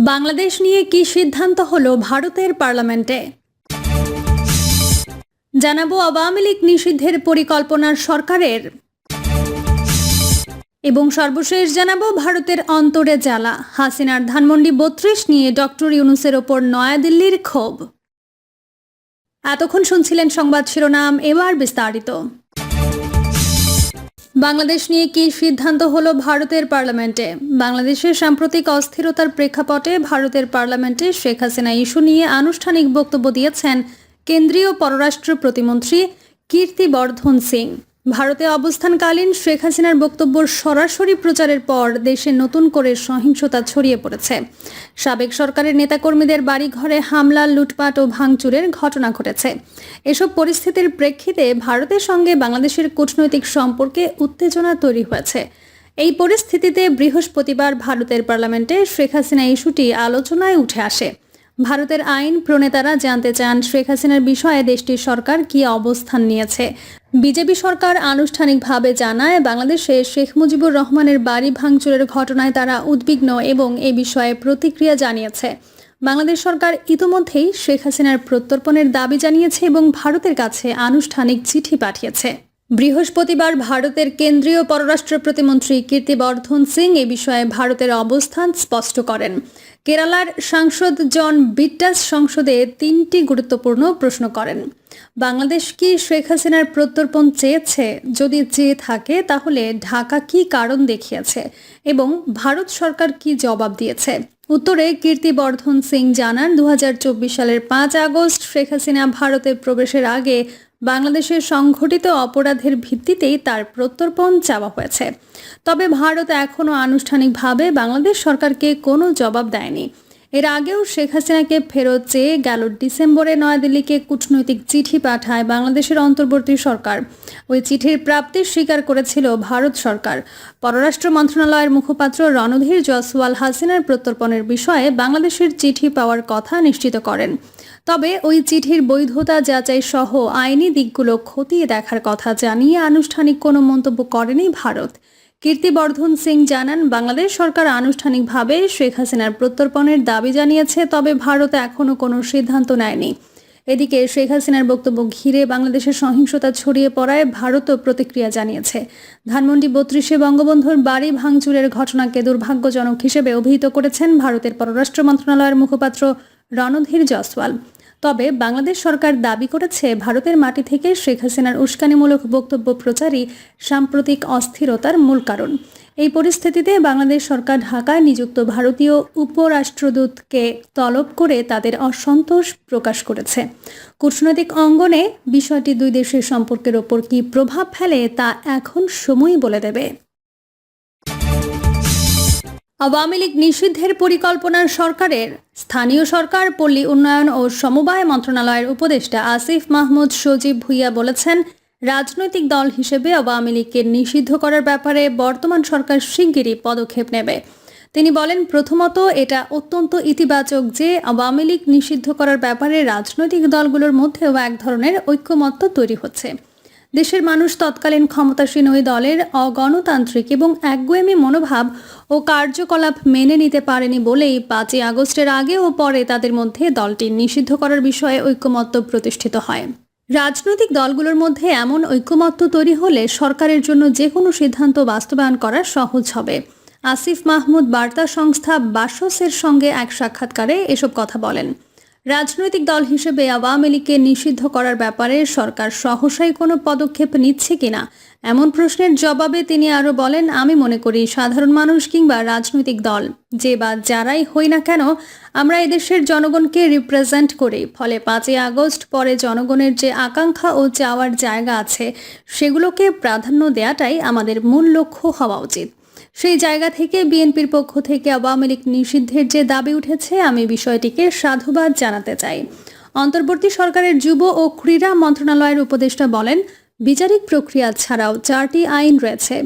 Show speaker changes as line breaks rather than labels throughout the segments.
বাংলাদেশ নিয়ে কি সিদ্ধান্ত হলো ভারতের পার্লামেন্টে? জানাব আওয়ামী লীগ নিষিদ্ধের পরিকল্পনার সরকারের। এবং সর্বশেষ জানাব ভারতের অন্তরে জ্বালা। হাসিনার ধানমন্ডি বত্রিশ নিয়ে ডক্টর ইউনুসের ওপর নয়াদিল্লির ক্ষোভ। এতক্ষণ শুনছিলেন সংবাদ শিরোনাম, এবার বিস্তারিত। বাংলাদেশ নিয়ে কি সিদ্ধান্ত হলো ভারতের পার্লামেন্টে? বাংলাদেশের সাম্প্রতিক অস্থিরতার প্রেক্ষাপটে ভারতের পার্লামেন্টে শেখ হাসিনা ইস্যু নিয়ে আনুষ্ঠানিক বক্তব্য দিয়েছেন কেন্দ্রীয় পররাষ্ট্র প্রতিমন্ত্রী কীর্তি বর্ধন সিং। ভারতে অবস্থানকালীন শেখ হাসিনার বক্তব্য সরাসরি প্রচারের পর দেশে নতুন করে সহিংসতা ছড়িয়ে পড়েছে। সাবেক সরকারের নেতাকর্মীদের বাড়িঘরে হামলা, লুটপাট ও ভাঙচুরের ঘটনা ঘটেছে। এসব পরিস্থিতির প্রেক্ষিতে ভারতের সঙ্গে বাংলাদেশের কূটনৈতিক সম্পর্কে উত্তেজনা তৈরি হয়েছে। এই পরিস্থিতিতে বৃহস্পতিবার ভারতের পার্লামেন্টে শেখ হাসিনা ইস্যুটি আলোচনায় উঠে আসে। ভারতের আইন প্রণেতারা জানতে চান শেখ হাসিনার বিষয়ে দেশটির সরকার কী অবস্থান নিয়েছে। বিজেপি সরকার আনুষ্ঠানিকভাবে জানায়, বাংলাদেশে শেখ মুজিবুর রহমানের বাড়ি ভাঙচুরের ঘটনায় তারা উদ্বিগ্ন এবং এ বিষয়ে প্রতিক্রিয়া জানিয়েছে। বাংলাদেশ সরকার ইতোমধ্যেই শেখ হাসিনার প্রত্যর্পণের দাবি জানিয়েছে এবং ভারতের কাছে আনুষ্ঠানিক চিঠি পাঠিয়েছে। বৃহস্পতিবার ভারতের কেন্দ্রীয় পররাষ্ট্র প্রতিমন্ত্রী কীর্তিবর্ধন সিং এ বিষয়ে ভারতের অবস্থান স্পষ্ট করেন। কেরালার সাংসদ জন বিট্টাস সংসদে তিনটি গুরুত্বপূর্ণ প্রশ্ন করেন। বাংলাদেশ কি শেখ হাসিনার প্রত্যর্পণ চেয়েছে? যদি চেয়ে থাকে, তাহলে ঢাকা কি কারণ দেখিয়েছে? এবং ভারত সরকার কি জবাব দিয়েছে? উত্তরে কীর্তিবর্ধন সিং জানান দু হাজার চব্বিশ সালের পাঁচ আগস্ট শেখ হাসিনা ভারতে প্রবেশের আগে বাংলাদেশের সংঘটিত অপরাধের ভিত্তিতেই তার প্রত্যর্পণ চাওয়া হয়েছে। তবে ভারত এখনও আনুষ্ঠানিকভাবে বাংলাদেশ সরকারকে কোনো জবাব দেয়নি। এর আগেও শেখ হাসিনাকে ফেরত চেয়ে গেল ডিসেম্বরে নয়াদিল্লিকে কূটনৈতিক চিঠি পাঠায় বাংলাদেশের অন্তর্বর্তী সরকার। ওই চিঠির প্রাপ্তি স্বীকার করেছিল ভারত সরকার। পররাষ্ট্র মন্ত্রণালয়ের মুখপাত্র রণধীর জয়সওয়াল হাসিনার প্রত্যর্পণের বিষয়ে বাংলাদেশের চিঠি পাওয়ার কথা নিশ্চিত করেন। তবে ওই চিঠির বৈধতা যাচাই সহ আইনি দিকগুলো খতিয়ে দেখার কথা জানিয়ে আনুষ্ঠানিক কোনো মন্তব্য করেনি ভারত। কীর্তিবর্ধন সিং জানান, বাংলাদেশ সরকার আনুষ্ঠানিকভাবে শেখ হাসিনার প্রত্যর্পণের দাবি জানিয়েছে, তবে ভারত এখনও কোনো সিদ্ধান্ত নেয়নি। এদিকে শেখ হাসিনার বক্তব্য ঘিরে বাংলাদেশের সহিংসতা ছড়িয়ে পড়ায় ভারতও প্রতিক্রিয়া জানিয়েছে। ধানমন্ডি বত্রিশে বঙ্গবন্ধুর বাড়ি ভাঙচুরের ঘটনাকে দুর্ভাগ্যজনক হিসেবে অভিহিত করেছেন ভারতের পররাষ্ট্র মন্ত্রণালয়ের মুখপাত্র রণধীর জসওয়াল তবে বাংলাদেশ সরকার দাবি করেছে, ভারতের মাটি থেকে শেখ হাসিনার উস্কানিমূলক বক্তব্য প্রচারই সাম্প্রতিক অস্থিরতার মূল কারণ। এই পরিস্থিতিতে বাংলাদেশ সরকার ঢাকায় নিযুক্ত ভারতীয় উপরাষ্ট্রদূতকে তলব করে তাদের অসন্তোষ প্রকাশ করেছে। কূটনৈতিক অঙ্গনে বিষয়টি দুই দেশের সম্পর্কের ওপর কী প্রভাব ফেলে তা এখন সময়ই বলে দেবে। আওয়ামী লীগ নিষিদ্ধের পরিকল্পনার সরকারের স্থানীয় সরকার, পল্লী উন্নয়ন ও সমবায় মন্ত্রণালয়ের উপদেষ্টা আসিফ মাহমুদ সজীব ভুইয়া বলেছেন, রাজনৈতিক দল হিসেবে আওয়ামী লীগকে নিষিদ্ধ করার ব্যাপারে বর্তমান সরকার শিগগিরই পদক্ষেপ নেবে। তিনি বলেন, প্রথমত এটা অত্যন্ত ইতিবাচক যে আওয়ামী লীগ নিষিদ্ধ করার ব্যাপারে রাজনৈতিক দলগুলোর মধ্যেও এক ধরনের ঐক্যমত্য তৈরি হচ্ছে। দেশের মানুষ তৎকালীন ক্ষমতাসীন ওই দলের অগণতান্ত্রিক এবং একগুয়েমি মনোভাব ও কার্যকলাপ মেনে নিতে পারেনি বলেই পাঁচই আগস্টের আগে ও পরে তাদের মধ্যে দলটি নিষিদ্ধ করার বিষয়ে ঐক্যমত্য প্রতিষ্ঠিত হয়। রাজনৈতিক দলগুলোর মধ্যে এমন ঐক্যমত্য তৈরি হলে সরকারের জন্য যে কোনো সিদ্ধান্ত বাস্তবায়ন করা সহজ হবে। আসিফ মাহমুদ বার্তা সংস্থা বাসসের সঙ্গে এক সাক্ষাৎকারে এসব কথা বলেন। রাজনৈতিক দল হিসেবে আওয়ামী লীগকে নিষিদ্ধ করার ব্যাপারে সরকার সহসাই কোনো পদক্ষেপ নিচ্ছে কিনা এমন প্রশ্নের জবাবে তিনি আরও বলেন, আমি মনে করি সাধারণ মানুষ কিংবা রাজনৈতিক দল, যে বা যারাই হই না কেন, আমরা এদেশের জনগণকে রিপ্রেজেন্ট করি। ফলে পাঁচই আগস্ট পরে জনগণের যে আকাঙ্ক্ষা ও চাওয়ার জায়গা আছে, সেগুলোকে প্রাধান্য দেওয়াটাই আমাদের মূল লক্ষ্য হওয়া উচিত। সেই জায়গা থেকে বিএনপির পক্ষ থেকে আওয়ামী লীগ নিষিদ্ধের যে দাবি উঠেছে, আমি বিষয়টিকে সাধুবাদ জানাতে চাই। অন্তর্বর্তী সরকারের যুব ও ক্রীড়া মন্ত্রণালয়ের উপদেষ্টা বলেন, বিচারিক প্রক্রিয়া ছাড়াও চারটি আইন রয়েছে,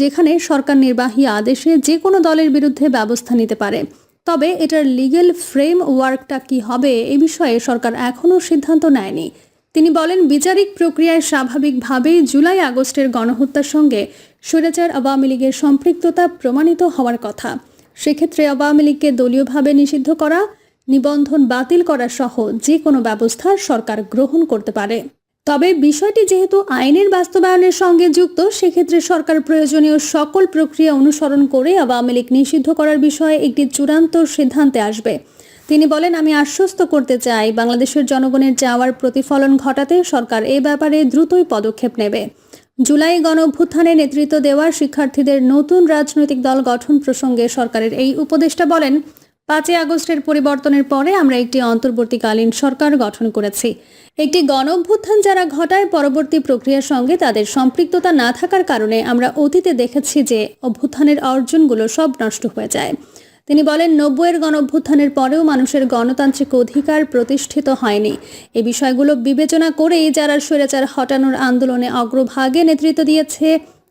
যেখানে সরকার নির্বাহী আদেশে যে কোনো দলের বিরুদ্ধে ব্যবস্থা নিতে পারে। তবে এটার লিগেল ফ্রেম ওয়ার্কটা কি হবে, এ বিষয়ে সরকার এখনও সিদ্ধান্ত নেয়নি। তিনি বলেন, বিচারিক প্রক্রিয়ায় স্বাভাবিকভাবেই জুলাই আগস্টের গণহত্যার সঙ্গে স্বৈরাচার আওয়ামী লীগের সম্পৃক্ততা প্রমাণিত হওয়ার কথা। সেক্ষেত্রে আওয়ামী লীগকে দলীয়ভাবে নিষিদ্ধ করা, নিবন্ধন বাতিল করা সহ যে কোনো ব্যবস্থা সরকার গ্রহণ করতে পারে। তবে বিষয়টি যেহেতু আইনের বাস্তবায়নের সঙ্গে যুক্ত, সেক্ষেত্রে সরকার প্রয়োজনীয় সকল প্রক্রিয়া অনুসরণ করে আওয়ামী লীগ নিষিদ্ধ করার বিষয়ে একটি চূড়ান্ত সিদ্ধান্তে আসবে। তিনি বলেন, আমি আশ্বস্ত করতে চাই বাংলাদেশের জনগণের যাওয়ার প্রতিফলন ঘটাতে সরকার এ ব্যাপারে দ্রুতই পদক্ষেপ নেবে। জুলাই গণ অভ্যুত্থানে নেতৃত্ব দেওয়া শিক্ষার্থীদের নতুন রাজনৈতিক দল গঠন প্রসঙ্গে সরকারের এই উপদেষ্টা বলেন, পাঁচই আগস্টের পরিবর্তনের পরে আমরা একটি অন্তর্বর্তীকালীন সরকার গঠন করেছি। একটি গণ অভ্যুত্থান যারা ঘটায়, পরবর্তী প্রক্রিয়ার সঙ্গে তাদের সম্পৃক্ততা না থাকার কারণে আমরা অতীতে দেখেছি যে অভ্যুত্থানের অর্জনগুলো সব নষ্ট হয়ে যায়। তিনি বলেন, নব্বইয়ের গণ অভ্যুত্থানের পরেও মানুষের গণতান্ত্রিক অধিকার প্রতিষ্ঠিত হয়নি। এ বিষয়গুলো বিবেচনা করেই যারা স্বৈরাচার হটানোর আন্দোলনে অগ্রভাগে নেতৃত্ব দিয়েছে,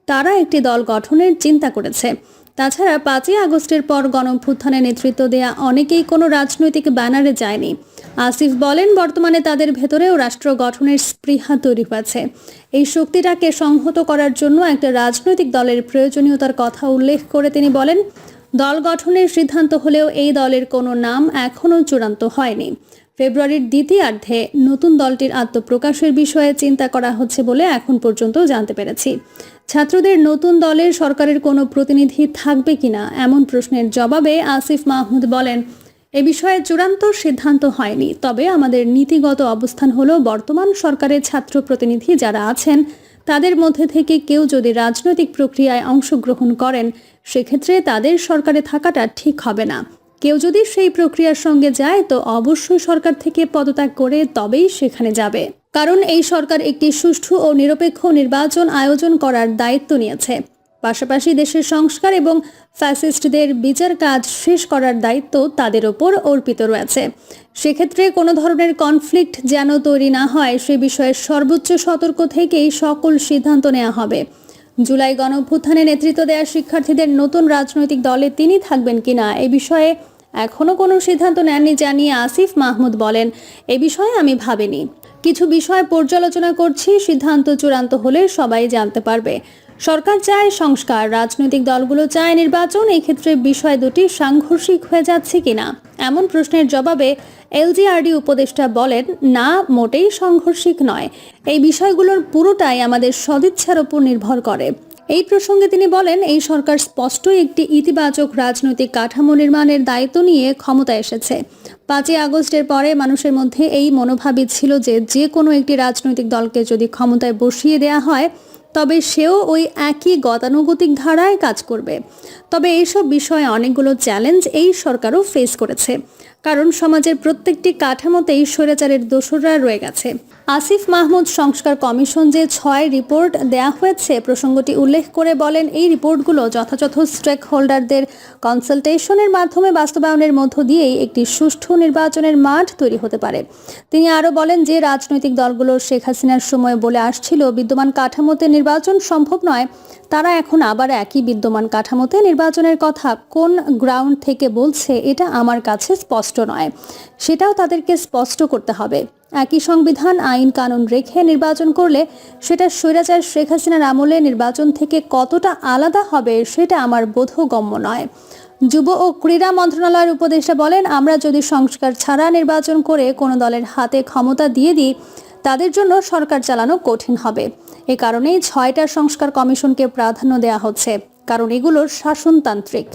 তারা একটি দল গঠনের চিন্তা করেছে। তাছাড়া পাঁচই আগস্টের পর গণভ্যুত্থানে নেতৃত্ব দেয়া অনেকেই কোনো রাজনৈতিক ব্যানারে যায়নি। আসিফ বলেন, বর্তমানে তাদের ভেতরেও রাষ্ট্র গঠনের স্পৃহা তৈরি হয়েছে। এই শক্তিটাকে সংহত করার জন্য একটা রাজনৈতিক দলের প্রয়োজনীয়তার কথা উল্লেখ করে তিনি বলেন দল গঠনের সিদ্ধান্ত হলেও এই দলের কোনো নাম এখনও চূড়ান্ত হয়নি। ফেব্রুয়ারির দ্বিতীয়ার্ধে নতুন দলটির আত্মপ্রকাশের বিষয়ে চিন্তা করা হচ্ছে বলে এখন পর্যন্ত জানতে পেরেছি। ছাত্রদের নতুন দলের সরকারের কোনো প্রতিনিধি থাকবে কিনা এমন প্রশ্নের জবাবে আসিফ মাহমুদ বলেন, এ বিষয়ে চূড়ান্ত সিদ্ধান্ত হয়নি, তবে আমাদের নীতিগত অবস্থান হলো বর্তমান সরকারের ছাত্র প্রতিনিধি যারা আছেন তাদের মধ্যে থেকে কেউ যদি রাজনৈতিক প্রক্রিয়ায় অংশগ্রহণ করেন, সেক্ষেত্রে তাদের সরকারে থাকাটা ঠিক হবে না। কেউ যদি সেই প্রক্রিয়ার সঙ্গে যায়, তো অবশ্যই সরকার থেকে পদত্যাগ করে তবেই সেখানে যাবে। কারণ এই সরকার একটি সুষ্ঠু ও নিরপেক্ষ নির্বাচন আয়োজন করার দায়িত্ব নিয়েছে। পাশাপাশি দেশের সংস্কার এবং ফ্যাসিস্টদের বিচার কাজ শেষ করার দায়িত্ব তাদের ওপর অর্পিত রয়েছে। সেক্ষেত্রে কোনো ধরনের কনফ্লিক্ট যেন তৈরি না হয়, সে বিষয়ে সর্বোচ্চ সতর্ক থেকেই সকল সিদ্ধান্ত নেওয়া হবে। জুলাই গণঅভ্যুত্থানে নেতৃত্ব দেওয়া শিক্ষার্থীদের নতুন রাজনৈতিক দলে তিনি থাকবেন কিনা, এ বিষয়ে এখনও কোনো সিদ্ধান্ত নেননি জানিয়ে আসিফ মাহমুদ বলেন, এ বিষয়ে আমি ভাবিনি। কিছু বিষয় পর্যালোচনা করছি, সিদ্ধান্ত চূড়ান্ত হলে সবাই জানতে পারবে। সরকার চায় সংস্কার, রাজনৈতিক দলগুলো চায় নির্বাচন এই ক্ষেত্রে বিষয় দুটি সাংঘর্ষিক হয়ে যাচ্ছে কিনা? এমন প্রশ্নের জবাবে এলজিআরডি উপদেষ্টা বলেন, না, মোটেই সাংঘর্ষিক নয়। এই বিষয়গুলোর পুরোটাই আমাদের সদিচ্ছার উপর নির্ভর করে। এই প্রসঙ্গে তিনি বলেন, এই সরকার স্পষ্ট একটি ইতিবাচক রাজনৈতিক কাঠামো নির্মাণের দায়িত্ব নিয়ে ক্ষমতায় এসেছে। পাঁচই আগস্টের পরে মানুষের মধ্যে এই মনোভাবই ছিল যে যে কোনো একটি রাজনৈতিক দলকে যদি ক্ষমতায় বসিয়ে দেয়া হয় তবে সেও ওই একই গতানুগতিক ধারায় কাজ করবে। তবে এইসব বিষয়ে অনেকগুলো চ্যালেঞ্জ এই সরকারও ফেস করেছে। কারণ সমাজের প্রত্যেকটি কাঠামোতেই স্বৈরাচারের দোসররা রয়ে গেছে। আসিফ মাহমুদ সংস্কার কমিশন যে ছয় রিপোর্ট দেয়া হয়েছে প্রসঙ্গটি উল্লেখ করে বলেন, এই রিপোর্টগুলো যথাযথ স্টেক হোল্ডারদের কনসালটেশনের মাধ্যমে বাস্তবায়নের মধ্য দিয়েই একটি সুষ্ঠু নির্বাচনের মাঠ তৈরি হতে পারে। তিনি আরও বলেন যে রাজনৈতিক দলগুলো শেখ হাসিনার সময় বলে আসছিল, বিদ্যমান কাঠামোতে নির্বাচন সম্ভব নয়, তারা এখন আবার একই বিদ্যমান কাঠামোতে নির্বাচনের কথা কোন গ্রাউন্ড থেকে বলছে, এটা আমার কাছে স্পষ্ট নয়। সেটাও তাদেরকে স্পষ্ট করতে হবে। একই সংবিধান, আইন, কানুন রেখে নির্বাচন করলে সেটা স্বৈরাচার শেখ হাসিনার আমলে নির্বাচন থেকে কতটা আলাদা হবে, সেটা আমার বোধগম্য নয়। যুব ও ক্রীড়া মন্ত্রণালয়ের উপদেষ্টা বলেন, আমরা যদি সংস্কার ছাড়া নির্বাচন করে কোনো দলের হাতে ক্ষমতা দিয়ে দিই, তাদের জন্য সরকার চালানো কঠিন হবে। এ কারণেই ছয়টা সংস্কার কমিশনকে প্রাধান্য দেওয়া হচ্ছে। কারণ এগুলো শাসনতান্ত্রিক।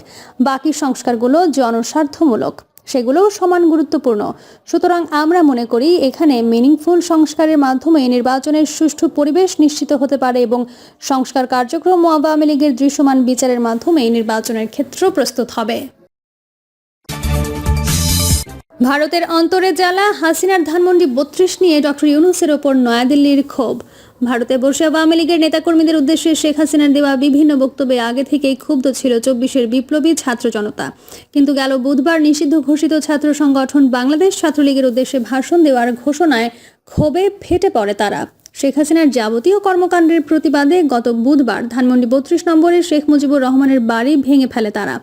বাকি সংস্কারগুলো জনস্বার্থমূলক। সেগুলোও সমান গুরুত্বপূর্ণ। সুতরাং আমরা মনে করি এখানে মিনিংফুল সংস্কারের মাধ্যমে নির্বাচনের সুষ্ঠু পরিবেশ নিশ্চিত হতে পারে এবং সংস্কার কার্যক্রম আওয়ামী লীগের দৃশ্যমান বিচারের মাধ্যমে নির্বাচনের ক্ষেত্র প্রস্তুত হবে। ভারতের অন্তরে জ্বালা, হাসিনার ধানমন্ডি বত্রিশ নিয়ে ডক্টর ইউনুসের ওপর নয়াদিল্লির ক্ষোভ। ভারতে বসে আওয়ামী লীগের নেতাকর্মীদের উদ্দেশ্যে শেখ হাসিনার দেওয়া বিভিন্ন বক্তব্যে আগে থেকেই ক্ষুব্ধ ছিল চব্বিশের বিপ্লবী ছাত্র জনতা। কিন্তু গেল বুধবার নিষিদ্ধ ঘোষিত ছাত্র সংগঠন বাংলাদেশ ছাত্রলীগের উদ্দেশ্যে ভাষণ দেওয়ার ঘোষণায় ক্ষোভে ফেটে পড়ে তারা। শেখ হাসিনার যাবতীয় কর্মকাণ্ডের প্রতিবাদে গত বুধবার ধানমন্ডি বত্রিশ নম্বরে শেখ মুজিবুর রহমানের বাড়ি ভেঙে ফেলে তারা।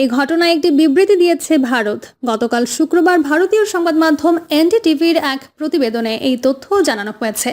এই ঘটনায় একটি বিবৃতি দিয়েছে ভারত। গতকাল শুক্রবার ভারতীয় সংবাদ মাধ্যম এনডিটিভির এক প্রতিবেদনে এই তথ্য জানানো হয়েছে।